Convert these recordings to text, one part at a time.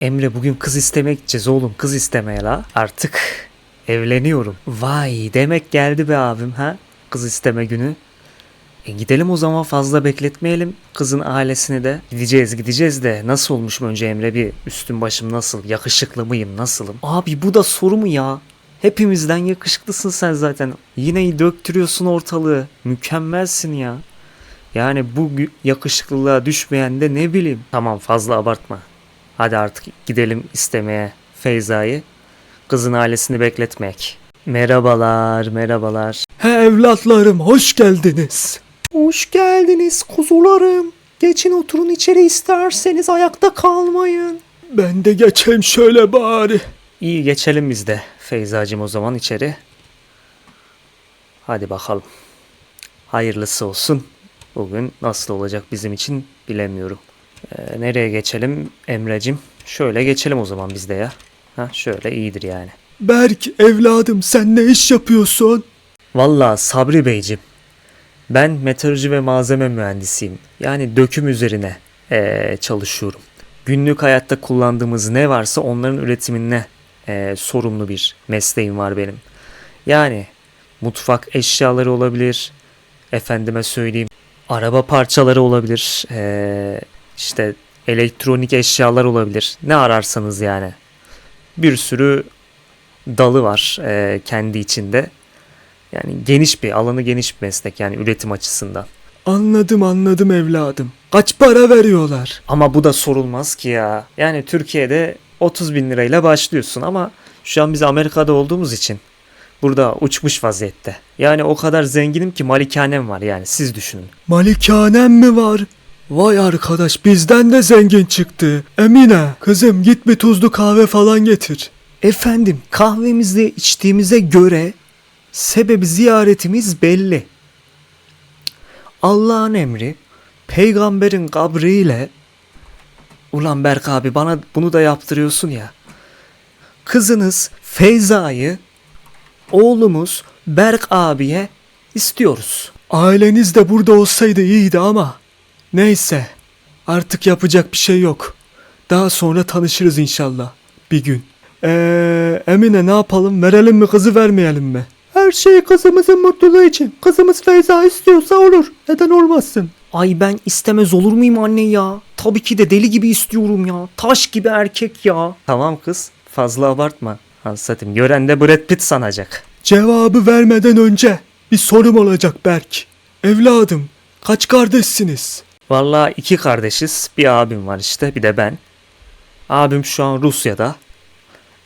Emre bugün kız istemeye gideceğiz oğlum kız istemeye la. Artık evleniyorum. Vay demek geldi be abim ha kız isteme günü. E gidelim o zaman fazla bekletmeyelim kızın ailesini de. Gideceğiz gideceğiz de nasıl olmuş mu önce Emre bir üstüm başım nasıl yakışıklı mıyım nasılım? Abi bu da soru mu ya? Hepimizden yakışıklısın sen zaten. Yine döktürüyorsun ortalığı. Mükemmelsin ya. Yani bu yakışıklılığa düşmeyen de ne bileyim. Tamam fazla abartma. Hadi artık gidelim istemeye Feyza'yı. Kızın ailesini bekletmek. Merhabalar, merhabalar. He evlatlarım hoş geldiniz. Hoş geldiniz kuzularım. Geçin oturun içeri isterseniz ayakta kalmayın. Ben de geçeyim şöyle bari. İyi geçelim biz de Feyzacığım o zaman içeri. Hadi bakalım. Hayırlısı olsun. Bugün nasıl olacak bizim için bilemiyorum. Ee, nereye geçelim Emrecim? Şöyle geçelim o zaman biz de ya. Ha şöyle iyidir yani. Berk evladım sen ne iş yapıyorsun? Vallahi Sabri Beyciğim. Ben meteoroloji ve malzeme mühendisiyim. Yani döküm üzerine eee, çalışıyorum. Günlük hayatta kullandığımız ne varsa onların üretimine eee, sorumlu bir mesleğim var benim. Yani mutfak eşyaları olabilir. Efendime söyleyeyim. Araba parçaları olabilir. eee, işte elektronik eşyalar olabilir. Ne ararsanız yani. Bir sürü dalı var eee, kendi içinde. Yani geniş bir, alanı geniş bir meslek yani üretim açısından. Anladım anladım evladım. Kaç para veriyorlar? Ama bu da sorulmaz ki ya. Yani Türkiye'de 30 bin lirayla başlıyorsun ama şu an biz Amerika'da olduğumuz için burada uçmuş vaziyette. Yani o kadar zenginim ki malikanem var yani siz düşünün. Malikanem mi var? Vay arkadaş bizden de zengin çıktı. Emine kızım git bir tuzlu kahve falan getir. Efendim kahvemizi içtiğimize göre sebebi ziyaretimiz belli. Allah'ın emri peygamberin kabriyle Ulan Berk abi bana bunu da yaptırıyorsun ya. Kızınız Feyza'yı oğlumuz Berk abiye istiyoruz. Aileniz de burada olsaydı iyiydi ama. Neyse artık yapacak bir şey yok. Daha sonra tanışırız inşallah bir gün. Eee Emine ne yapalım verelim mi kızı vermeyelim mi? Her şey kızımızın mutluluğu için. Kızımız Feyza istiyorsa olur. Neden olmazsın? Ay ben istemez olur muyum anne ya? Tabii ki de deli gibi istiyorum ya. Taş gibi erkek ya. Tamam kız fazla abartma. Ansatım gören de Brad Pitt sanacak. Cevabı vermeden önce bir sorum olacak Berk. Evladım kaç kardeşsiniz? Vallahi iki kardeşiz. Bir abim var işte bir de ben. Abim şu an Rusya'da.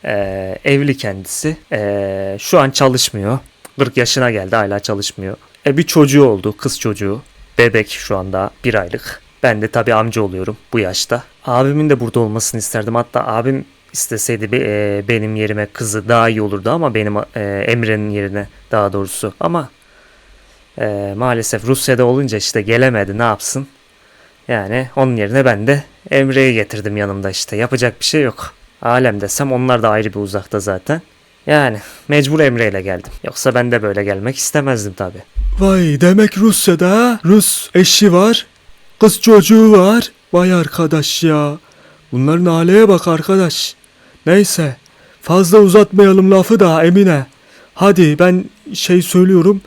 Ee, evli kendisi. Ee, şu an çalışmıyor. 40 yaşına geldi hala çalışmıyor. E, bir çocuğu oldu kız çocuğu. Bebek şu anda bir aylık. Ben de tabii amca oluyorum bu yaşta. Abimin de burada olmasını isterdim. Hatta abim isteseydi bir, e, benim yerime kızı daha iyi olurdu ama benim e, Emre'nin yerine daha doğrusu. Ama e, maalesef Rusya'da olunca işte gelemedi ne yapsın. Yani onun yerine ben de Emre'yi getirdim yanımda işte. Yapacak bir şey yok. Alem desem onlar da ayrı bir uzakta zaten. Yani mecbur Emre ile geldim. Yoksa ben de böyle gelmek istemezdim tabi. Vay demek Rusya'da? Rus eşi var. Kız çocuğu var. Vay arkadaş ya. Bunların aileye bak arkadaş. Neyse. Fazla uzatmayalım lafı da Emine. Hadi ben şey söylüyorum.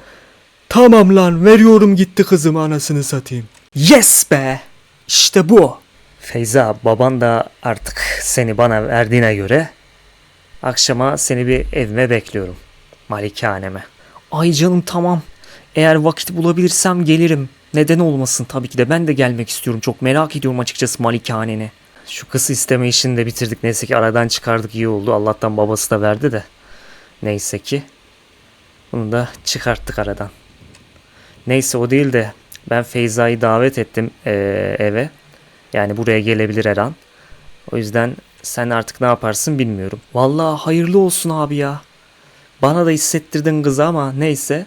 Tamam lan veriyorum gitti kızım anasını satayım. Yes be! İşte bu. Feyza baban da artık seni bana verdiğine göre akşama seni bir evime bekliyorum. Malikaneme. Ay canım tamam. Eğer vakit bulabilirsem gelirim. Neden olmasın tabii ki de ben de gelmek istiyorum. Çok merak ediyorum açıkçası malikaneni. Şu kız isteme işini de bitirdik. Neyse ki aradan çıkardık iyi oldu. Allah'tan babası da verdi de. Neyse ki. Bunu da çıkarttık aradan. Neyse o değil de ben Feyza'yı davet ettim eee, eve. Yani buraya gelebilir her an. O yüzden sen artık ne yaparsın bilmiyorum. Vallahi hayırlı olsun abi ya. Bana da hissettirdin kızı ama neyse.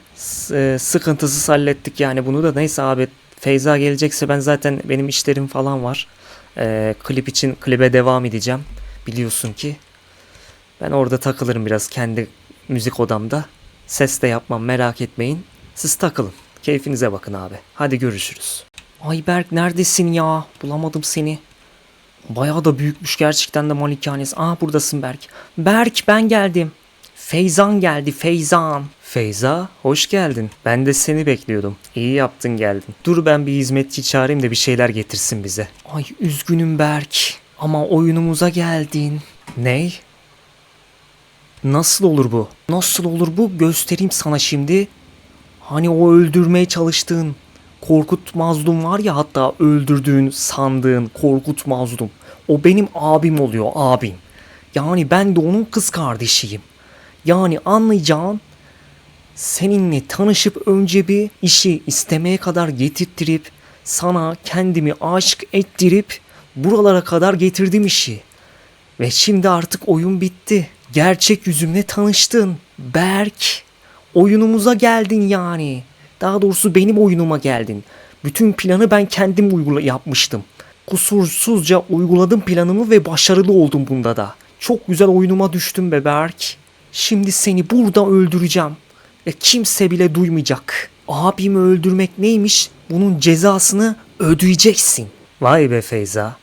Eee, sıkıntısız hallettik yani bunu da. Neyse abi Feyza gelecekse ben zaten benim işlerim falan var. Eee, klip için klibe devam edeceğim. Biliyorsun ki. Ben orada takılırım biraz kendi müzik odamda. Ses de yapmam merak etmeyin. Siz takılın. Keyfinize bakın abi. Hadi görüşürüz. Ay Berk neredesin ya? Bulamadım seni. Bayağı da büyükmüş gerçekten de malikanesi. Aa buradasın Berk. Berk ben geldim. Feyzan geldi Feyzan. Feyza hoş geldin. Ben de seni bekliyordum. İyi yaptın geldin. Dur ben bir hizmetçi çağırayım da bir şeyler getirsin bize. Ay üzgünüm Berk. Ama oyunumuza geldin. Ney? Nasıl olur bu? Nasıl olur bu? Göstereyim sana şimdi. Hani o öldürmeye çalıştığın Korkut Mazlum var ya hatta öldürdüğün sandığın Korkut Mazlum. O benim abim oluyor abim. Yani ben de onun kız kardeşiyim. Yani anlayacağın seninle tanışıp önce bir işi istemeye kadar getirttirip sana kendimi aşık ettirip buralara kadar getirdim işi. Ve şimdi artık oyun bitti. Gerçek yüzümle tanıştın. Berk. Oyunumuza geldin yani. Daha doğrusu benim oyunuma geldin. Bütün planı ben kendim uygula yapmıştım. Kusursuzca uyguladım planımı ve başarılı oldum bunda da. Çok güzel oyunuma düştüm be Berk. Şimdi seni burada öldüreceğim. Ve kimse bile duymayacak. Abimi öldürmek neymiş? Bunun cezasını ödeyeceksin. Vay be Feyza.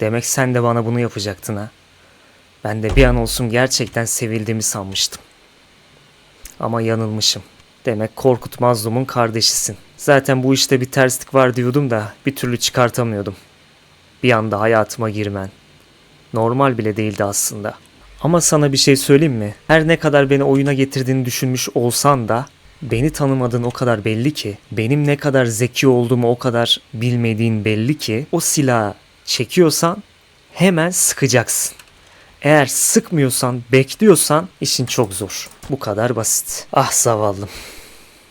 Demek sen de bana bunu yapacaktın ha. Ben de bir an olsun gerçekten sevildiğimi sanmıştım. Ama yanılmışım. Demek Korkut Mazlum'un kardeşisin. Zaten bu işte bir terslik var diyordum da bir türlü çıkartamıyordum. Bir anda hayatıma girmen. Normal bile değildi aslında. Ama sana bir şey söyleyeyim mi? Her ne kadar beni oyuna getirdiğini düşünmüş olsan da beni tanımadığın o kadar belli ki, benim ne kadar zeki olduğumu o kadar bilmediğin belli ki o silahı çekiyorsan hemen sıkacaksın. Eğer sıkmıyorsan, bekliyorsan işin çok zor. Bu kadar basit. Ah zavallım.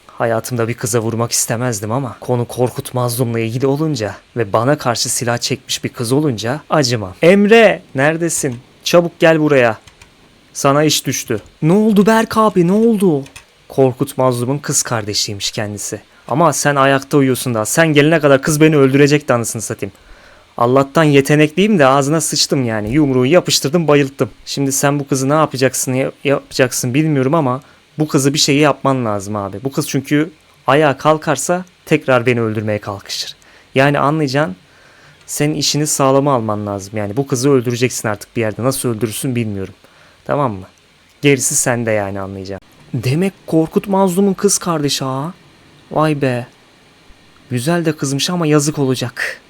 Hayatımda bir kıza vurmak istemezdim ama konu Korkut Mazlum'la ilgili olunca ve bana karşı silah çekmiş bir kız olunca acımam. Emre neredesin? Çabuk gel buraya. Sana iş düştü. Ne oldu Berk abi ne oldu? Korkut Mazlum'un kız kardeşiymiş kendisi. Ama sen ayakta uyuyorsun daha. Sen gelene kadar kız beni öldürecekti anasını satayım. Allah'tan yetenekliyim de ağzına sıçtım yani. Yumruğu yapıştırdım bayılttım. Şimdi sen bu kızı ne yapacaksın ya- yapacaksın bilmiyorum ama bu kızı bir şeyi yapman lazım abi. Bu kız çünkü ayağa kalkarsa tekrar beni öldürmeye kalkışır. Yani anlayacaksın senin işini sağlama alman lazım. Yani bu kızı öldüreceksin artık bir yerde. Nasıl öldürürsün bilmiyorum. Tamam mı? Gerisi sende yani anlayacaksın. Demek Korkut Mazlum'un kız kardeşi ha. Vay be. Güzel de kızmış ama yazık olacak.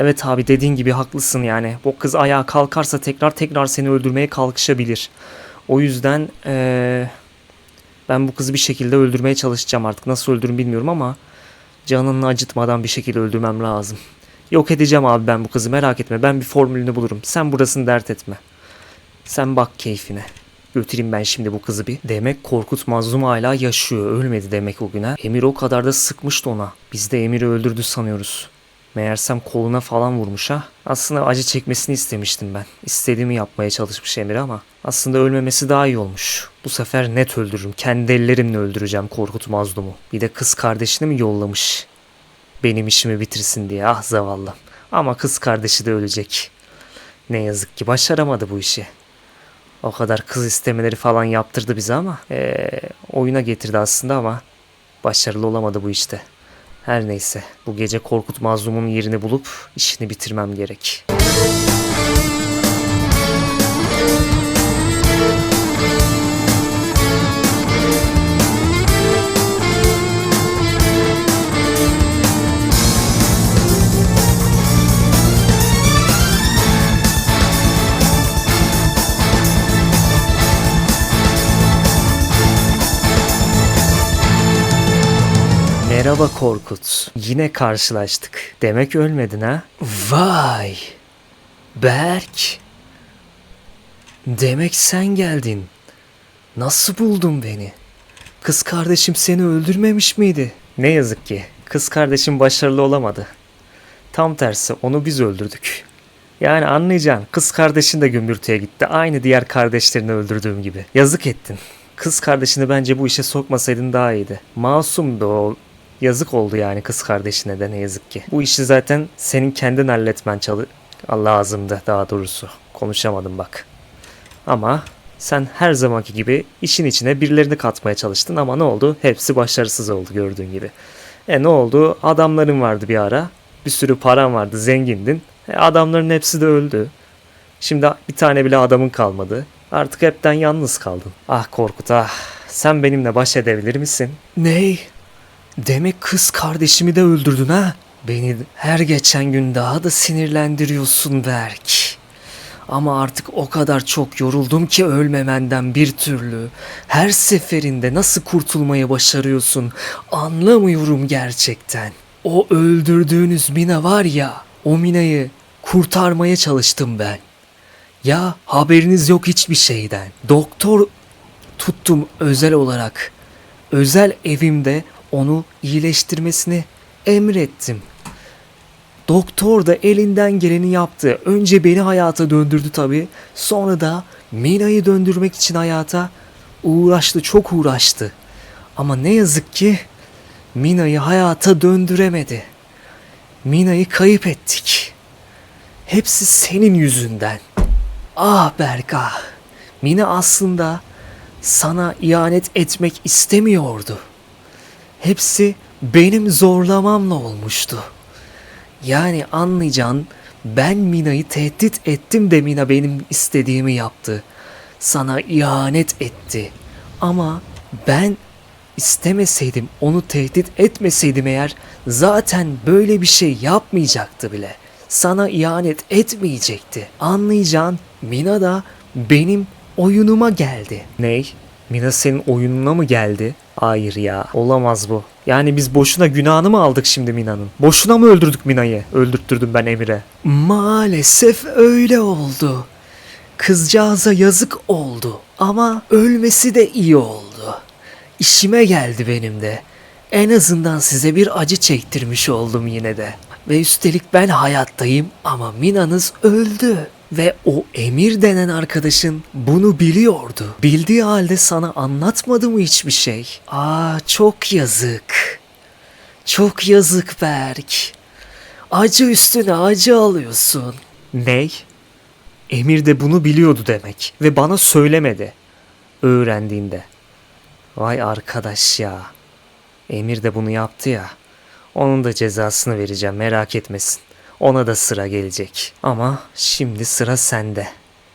Evet abi dediğin gibi haklısın yani. Bu kız ayağa kalkarsa tekrar tekrar seni öldürmeye kalkışabilir. O yüzden eee, ben bu kızı bir şekilde öldürmeye çalışacağım artık. Nasıl öldürürüm bilmiyorum ama canını acıtmadan bir şekilde öldürmem lazım. Yok edeceğim abi ben bu kızı merak etme. Ben bir formülünü bulurum. Sen burasını dert etme. Sen bak keyfine. Götüreyim ben şimdi bu kızı bir. Demek Korkut mazlum hala yaşıyor. Ölmedi demek o gün ha. Emir o kadar da sıkmıştı ona. Biz de Emir'i öldürdü sanıyoruz. Meğersem koluna falan vurmuş ha. Aslında acı çekmesini istemiştim ben. İstediğimi yapmaya çalışmış Emir ama aslında ölmemesi daha iyi olmuş. Bu sefer net öldürürüm. Kendi ellerimle öldüreceğim Korkut Mazlum'u. Bir de kız kardeşini mi yollamış? Benim işimi bitirsin diye ah zavallı. Ama kız kardeşi de ölecek. Ne yazık ki başaramadı bu işi. O kadar kız istemeleri falan yaptırdı bize ama eee, oyuna getirdi aslında ama başarılı olamadı bu işte. Her neyse bu gece Korkut Mazlum'un yerini bulup işini bitirmem gerek. Merhaba Korkut. Yine karşılaştık. Demek ölmedin ha? Vay. Berk. Demek sen geldin. Nasıl buldun beni? Kız kardeşim seni öldürmemiş miydi? Ne yazık ki kız kardeşim başarılı olamadı. Tam tersi onu biz öldürdük. Yani anlayacaksın kız kardeşin de gümbürtüye gitti. Aynı diğer kardeşlerini öldürdüğüm gibi. Yazık ettin. Kız kardeşini bence bu işe sokmasaydın daha iyiydi. Masumdu o. Yazık oldu yani kız kardeşine de ne yazık ki. Bu işi zaten senin kendin halletmen çalı lazımdı daha doğrusu. Konuşamadım bak. Ama sen her zamanki gibi işin içine birilerini katmaya çalıştın ama ne oldu? Hepsi başarısız oldu gördüğün gibi. E ne oldu? Adamların vardı bir ara. Bir sürü paran vardı, zengindin. E, adamların hepsi de öldü. Şimdi bir tane bile adamın kalmadı. Artık hepten yalnız kaldın. Ah Korkut ah. Sen benimle baş edebilir misin? Ney? Demek kız kardeşimi de öldürdün ha? Beni her geçen gün daha da sinirlendiriyorsun Berk. Ama artık o kadar çok yoruldum ki ölmemenden bir türlü. Her seferinde nasıl kurtulmayı başarıyorsun anlamıyorum gerçekten. O öldürdüğünüz Mina var ya, o Mina'yı kurtarmaya çalıştım ben. Ya haberiniz yok hiçbir şeyden. Doktor tuttum özel olarak. Özel evimde onu iyileştirmesini emrettim. Doktor da elinden geleni yaptı. Önce beni hayata döndürdü tabii. Sonra da Mina'yı döndürmek için hayata uğraştı, çok uğraştı. Ama ne yazık ki Mina'yı hayata döndüremedi. Mina'yı kayıp ettik. Hepsi senin yüzünden. Ah Berk ah. Mina aslında sana ihanet etmek istemiyordu. Hepsi benim zorlamamla olmuştu. Yani anlayacağın ben Mina'yı tehdit ettim de Mina benim istediğimi yaptı. Sana ihanet etti. Ama ben istemeseydim, onu tehdit etmeseydim eğer zaten böyle bir şey yapmayacaktı bile. Sana ihanet etmeyecekti. Anlayacağın Mina da benim oyunuma geldi. Ney? Mina senin oyununa mı geldi? Hayır ya olamaz bu. Yani biz boşuna günahını mı aldık şimdi Mina'nın? Boşuna mı öldürdük Mina'yı? Öldürttürdüm ben Emir'e. Maalesef öyle oldu. Kızcağıza yazık oldu ama ölmesi de iyi oldu. İşime geldi benim de. En azından size bir acı çektirmiş oldum yine de. Ve üstelik ben hayattayım ama Mina'nız öldü. Ve o Emir denen arkadaşın bunu biliyordu. Bildiği halde sana anlatmadı mı hiçbir şey? Aa çok yazık. Çok yazık Berk. Acı üstüne acı alıyorsun. Ney? Emir de bunu biliyordu demek ve bana söylemedi. Öğrendiğinde. Vay arkadaş ya. Emir de bunu yaptı ya. Onun da cezasını vereceğim merak etmesin. Ona da sıra gelecek. Ama şimdi sıra sende.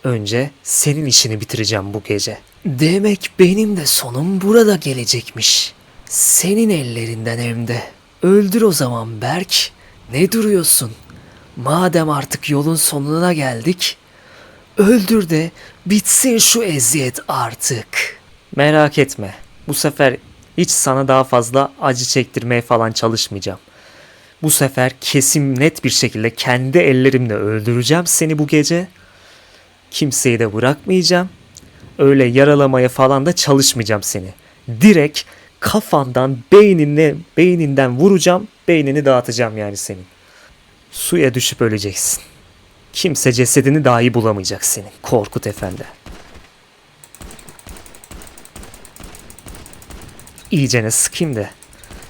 Önce senin işini bitireceğim bu gece. Demek benim de sonum burada gelecekmiş. Senin ellerinden hem de. Öldür o zaman Berk. Ne duruyorsun? Madem artık yolun sonuna geldik, öldür de bitsin şu eziyet artık. Merak etme. Bu sefer hiç sana daha fazla acı çektirmeye falan çalışmayacağım. Bu sefer kesin net bir şekilde kendi ellerimle öldüreceğim seni bu gece. Kimseyi de bırakmayacağım. Öyle yaralamaya falan da çalışmayacağım seni. Direkt kafandan beynine beyninden vuracağım. Beynini dağıtacağım yani senin. Suya düşüp öleceksin. Kimse cesedini dahi bulamayacak senin. Korkut Efendi. İyicene sıkayım da.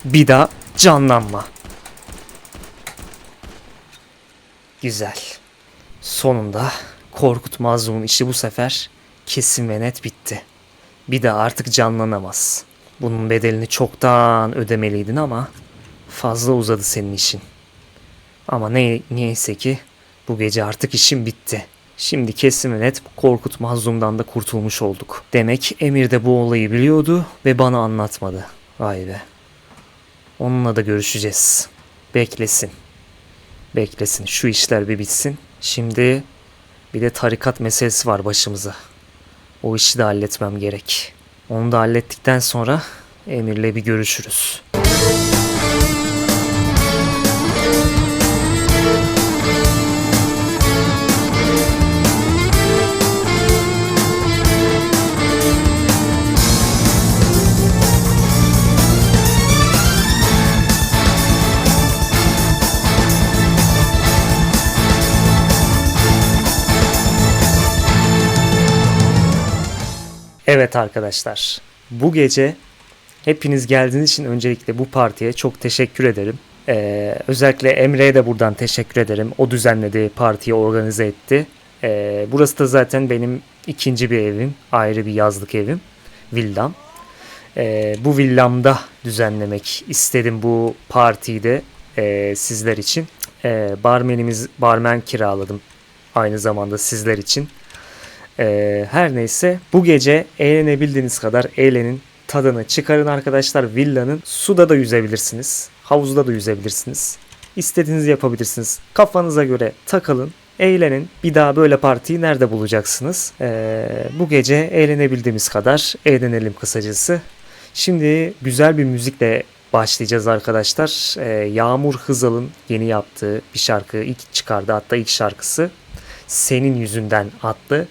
Bir daha canlanma. Güzel. Sonunda Korkut Mazlum'un işi bu sefer kesin ve net bitti. Bir de artık canlanamaz. Bunun bedelini çoktan ödemeliydin ama fazla uzadı senin işin. Ama ne niyeyse ki bu gece artık işim bitti. Şimdi kesin ve net Korkut Mazlum'dan da kurtulmuş olduk. Demek Emir de bu olayı biliyordu ve bana anlatmadı. Vay be. Onunla da görüşeceğiz. Beklesin. Beklesin. Şu işler bir bitsin. Şimdi bir de tarikat meselesi var başımıza. O işi de halletmem gerek. Onu da hallettikten sonra Emir'le bir görüşürüz. Evet arkadaşlar. Bu gece hepiniz geldiğiniz için öncelikle bu partiye çok teşekkür ederim. Ee, özellikle Emre'ye de buradan teşekkür ederim. O düzenledi, partiyi organize etti. Ee, burası da zaten benim ikinci bir evim. Ayrı bir yazlık evim. Villam. Ee, bu villamda düzenlemek istedim bu partiyi de e, sizler için. Ee, barmenimiz barmen kiraladım aynı zamanda sizler için. Ee, her neyse bu gece eğlenebildiğiniz kadar eğlenin. Tadını çıkarın arkadaşlar. Villanın suda da yüzebilirsiniz. Havuzda da yüzebilirsiniz. İstediğinizi yapabilirsiniz. Kafanıza göre takılın. Eğlenin. Bir daha böyle partiyi nerede bulacaksınız? Ee, bu gece eğlenebildiğimiz kadar eğlenelim kısacası. Şimdi güzel bir müzikle başlayacağız arkadaşlar. Ee, Yağmur Hızal'ın yeni yaptığı bir şarkı ilk çıkardı hatta ilk şarkısı. Senin yüzünden adlı.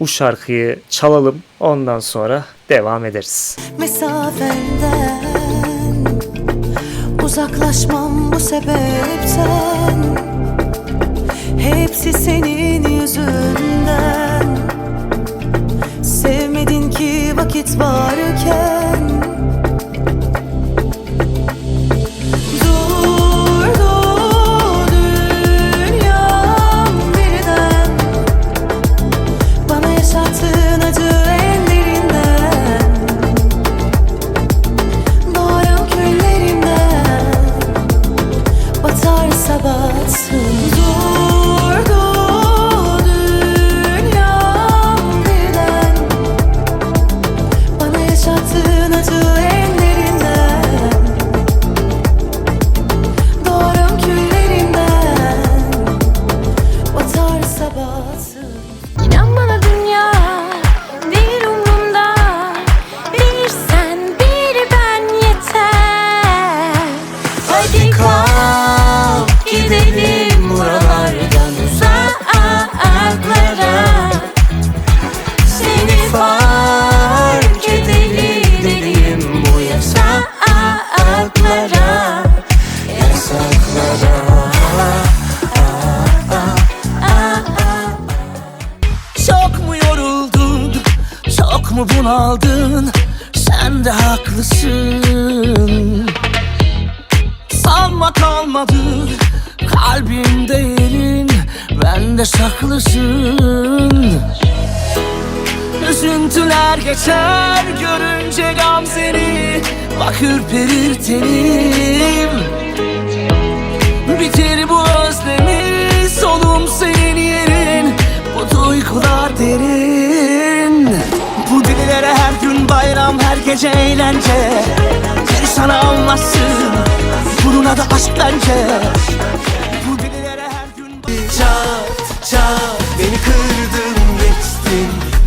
Bu şarkıyı çalalım ondan sonra devam ederiz. mesafenden Uzaklaşmam bu sebepten. Hepsi senin yüzünden. Sevmedin ki vakit varken batsın Durdu Çok mu yoruldun, çok mu bunaldın? Sen de haklısın. Sanma kalmadı kalbimde yerin. Bende saklısın Üzüntüler geçer görünce gamzeni Bak ürperir tenim. Bitir bu özlemi solum senin yerin Bu duygular derin. Bu dililere her gün bayram her gece eğlence. Bir sana anlatsın Bunun adı aşk bence. Bu dililere her gün Çat çat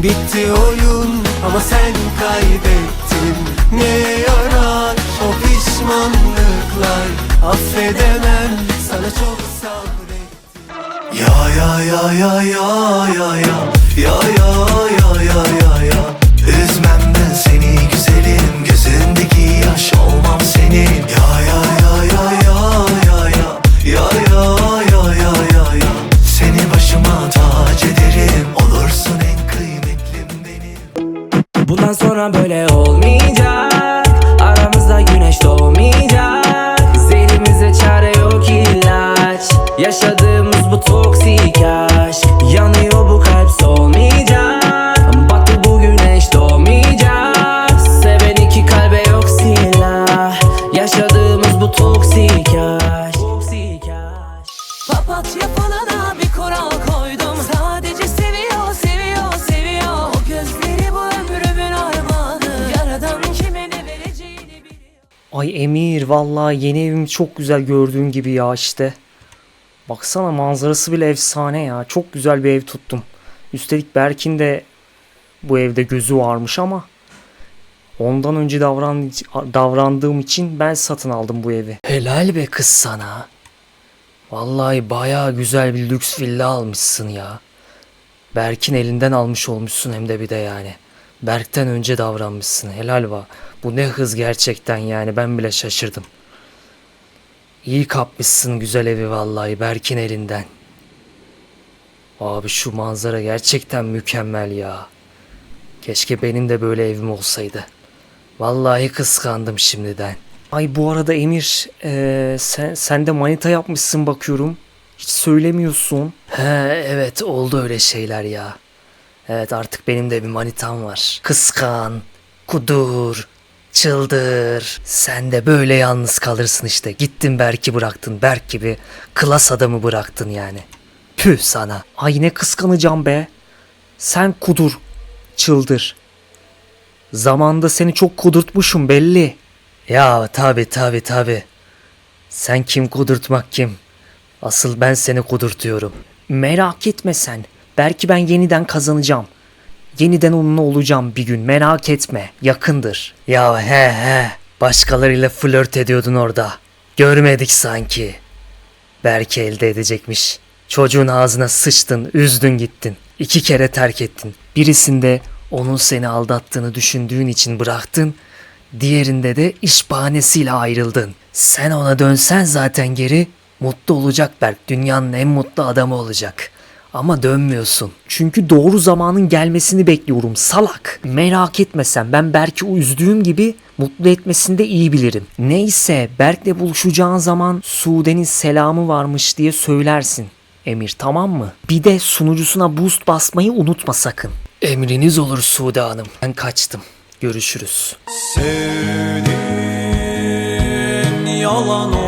Bitti oyun ama sen kaybettin Ne yarar o pişmanlıklar Affedemem sana çok sabrettim Ya ya ya ya ya ya ya Ya ya ya ya ya ya Üzmem ben seni güzelim Gözündeki yaş olmam senin Ya ya ya ya ya ya ya Ya ya Bundan sonra böyle olmayacak. Aramızda güneş doğmayacak. Elimizde çare yok ilaç. Yaşadığımız bu toksik aşk Emir vallahi yeni evim çok güzel gördüğün gibi ya işte. Baksana manzarası bile efsane ya. Çok güzel bir ev tuttum. Üstelik Berk'in de bu evde gözü varmış ama ondan önce davran, davrandığım için ben satın aldım bu evi. Helal be kız sana. Vallahi bayağı güzel bir lüks villa almışsın ya. Berk'in elinden almış olmuşsun hem de bir de yani. Berk'ten önce davranmışsın. Helal va. Bu ne hız gerçekten yani ben bile şaşırdım. İyi kapmışsın güzel evi vallahi Berk'in elinden. Abi şu manzara gerçekten mükemmel ya. Keşke benim de böyle evim olsaydı. Vallahi kıskandım şimdiden. Ay bu arada Emir eee, sen, sen de manita yapmışsın bakıyorum. Hiç söylemiyorsun. He evet oldu öyle şeyler ya. Evet artık benim de bir manitam var. Kıskan, kudur, Çıldır. Sen de böyle yalnız kalırsın işte. Gittin Berk'i bıraktın. Berk gibi klas adamı bıraktın yani. Püh sana. Ay ne kıskanacağım be. Sen kudur. Çıldır. Zamanda seni çok kudurtmuşum belli. Ya tabi tabi tabi. Sen kim kudurtmak kim? Asıl ben seni kudurtuyorum. Merak etme sen. Belki ben yeniden kazanacağım. Yeniden onunla olacağım bir gün merak etme yakındır. Ya he he başkalarıyla flört ediyordun orada. Görmedik sanki. Belki elde edecekmiş. Çocuğun ağzına sıçtın, üzdün gittin. İki kere terk ettin. Birisinde onun seni aldattığını düşündüğün için bıraktın. Diğerinde de iş bahanesiyle ayrıldın. Sen ona dönsen zaten geri mutlu olacak Berk. Dünyanın en mutlu adamı olacak. Ama dönmüyorsun. Çünkü doğru zamanın gelmesini bekliyorum salak. Merak etme sen ben Berk'i üzdüğüm gibi mutlu etmesini de iyi bilirim. Neyse Berk'le buluşacağın zaman Sude'nin selamı varmış diye söylersin. Emir tamam mı? Bir de sunucusuna boost basmayı unutma sakın. Emriniz olur Sude Hanım. Ben kaçtım. Görüşürüz. Sevdin yalan oldu